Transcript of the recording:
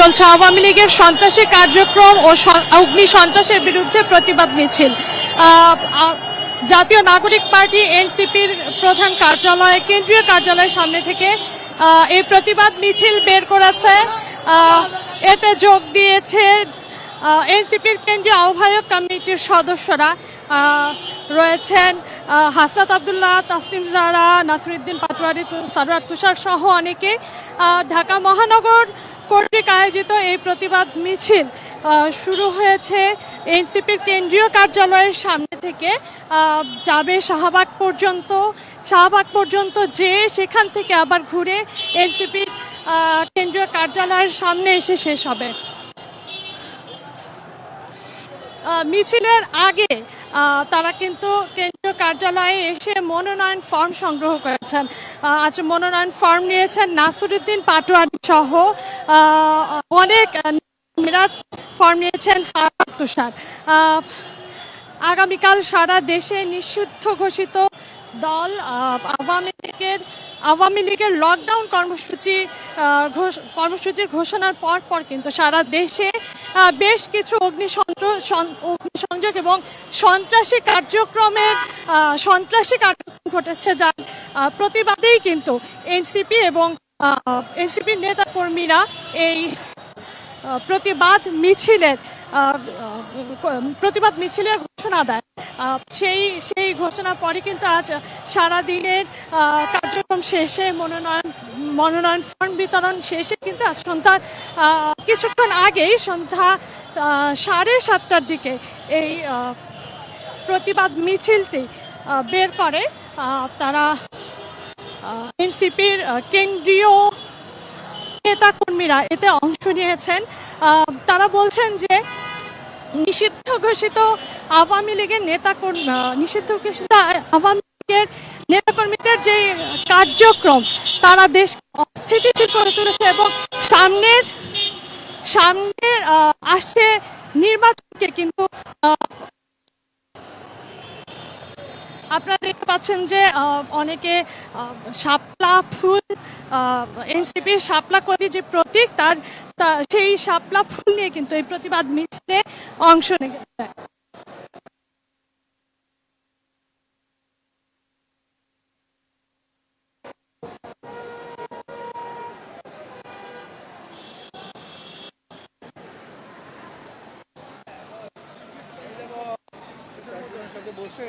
চলছে আওয়ামী লীগের সন্ত্রাসী কার্যক্রম ও অগ্নি সন্ত্রাসের বিরুদ্ধে প্রতিবাদ মিছিল। জাতীয় নাগরিক পার্টি এনসিপির প্রধান কার্যালয়, কেন্দ্রীয় কার্যালয়ের সামনে থেকে এই প্রতিবাদ মিছিল বের করেছে। এতে যোগ দিয়েছে এনসিপির কেন্দ্রীয় আহ্বায়ক কমিটির সদস্যরা রয়েছেন হাসনাত আবদুল্লাহ তাসলিম জারা, নাসিরুদ্দিন পাটোয়ারি, তু- সারোয়ার তুষার সহ অনেকে। ঢাকা মহানগর কর্তৃক আয়োজিত এই প্রতিবাদ মিছিল শুরু হয়েছে এনসিপির কেন্দ্রীয় কার্যালয়ের সামনে থেকে যাবে শাহবাগ পর্যন্ত শাহবাগ পর্যন্ত যে সেখান থেকে আবার ঘুরে এনসিপির কেন্দ্রীয় কার্যালয়ের সামনে এসে শেষ হবে। মিছিলের আগে তারা কিন্তু কেন্দ্রীয় কার্যালয়ে এসে মনোনয়ন ফর্ম সংগ্রহ করেছেন। আজ মনোনয়ন ফর্ম নিয়েছেন নাসিরুদ্দিন পাটোয়ারি। সহ অনেক ফর্ম নিয়েছেন তুষার আগামীকাল সারা দেশে নিষিদ্ধ ঘোষিত দল আওয়ামী লীগের আওয়ামী লীগের লকডাউন কর্মসূচি কর্মসূচির ঘোষণার পর পর কিন্তু সারা দেশে বেশ কিছু অগ্নিসংযোগ এবং সন্ত্রাসী কার্যক্রমের সন্ত্রাসী কার্যক্রম ঘটেছে যার প্রতিবাদেই কিন্তু এনসিপি এবং এনসিপির নেতাকর্মীরা এই প্রতিবাদ মিছিলের প্রতিবাদ মিছিলের ঘোষণা দেয়। সেই সেই ঘোষণার পরে কিন্তু আজ সারা দিনের কার্যক্রম শেষে মনোনয়ন মনোনয়ন ফর্ম বিতরণ শেষে কিন্তু আজ সন্ধ্যার কিছুক্ষণ আগেই সন্ধ্যা সাড়ে সাতটার দিকে এই প্রতিবাদ মিছিলটি বের করে। তারা এনসিপির কেন্দ্রীয় নেতাকর্মীরা এতে অংশ নিয়েছেন। তারা বলছেন যে নিষিদ্ধ ঘোষিত আওয়ামী লীগের আহ, নিষিদ্ধ ঘোষিত আওয়ামী লীগের নেতাকর্মীদের যে কার্যক্রম তারা দেশ অস্থিতিশীল করে তুলেছে এবং সামনের সামনের আসছে নির্বাচনকে কিন্তু দেখতে পাচ্ছেন যে অনেকে শাপলা ফুল এনসিপির শাপলা কবি যে প্রতীক, তার সেই শাপলা ফুল নিয়ে কিন্তু এই প্রতিবাদ মিছিলে অংশ নিয়েছে বসে